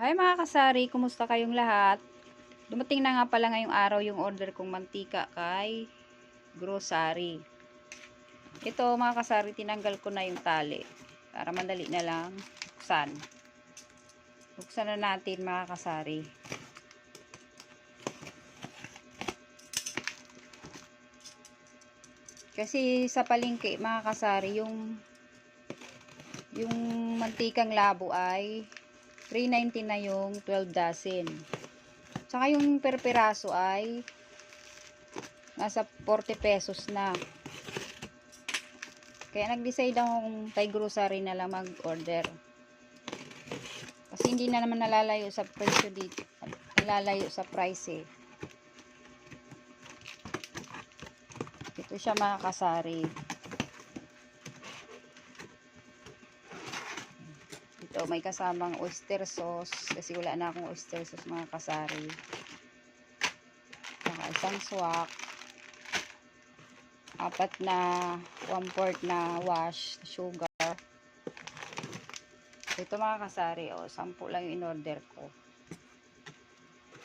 Hi mga kasari, kumusta kayong lahat? Dumating na nga pala ngayong araw yung order kong mantika kay grocery. Ito mga kasari, tinanggal ko na yung tali para madali na lang buksan. Buksan na natin mga kasari. Kasi sa palengke mga kasari, yung yung mantikang labo ay 3.90 na yung 12 dozen. Saka yung per piraso ay nasa 40 pesos na. Kaya nag-decide akong kay grocery na lang mag-order. Kasi hindi na naman nalalayo sa presyo dito. Nalalayo sa price eh. Ito siya mga kasari. Ito, may kasamang oyster sauce. Kasi wala na akong oyster sauce mga kasari. Saka isang swak. Apat na one fourth na wash sugar. Ito mga kasari, oh, sampu lang yung in-order ko.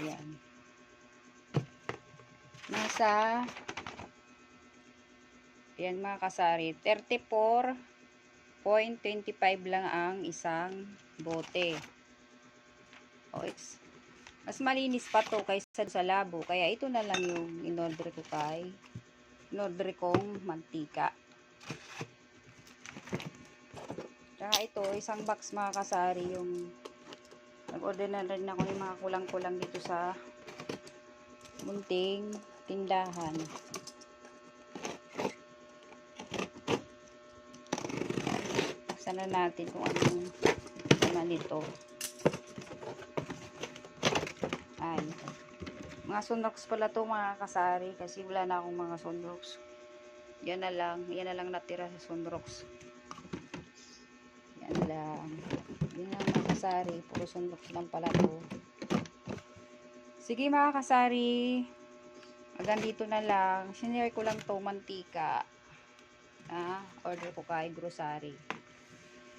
Ayan. Nasa Ayan mga kasari, 34 0.25 lang ang isang bote. O, it's, mas malinis pa to kaysa sa labo. Kaya ito na lang yung in-order ko kay in-order kong mantika. Tsaka ito, isang box mga kasari yung nag-order na rin ako ng mga kulang-kulang dito sa munting tindahan. Sana natin kung anong naman ito. Ay. Mga sunrox pala to mga kasari kasi wala na akong mga sunrox. Yan na lang. Yan na lang natira sa sunrox. Yan lang. Yan lang mga kasari. Puro sunrox lang pala to. Sige mga kasari. Hanggang dito na lang. Sinare ko lang to mantika. Ah, order ko kay grocery.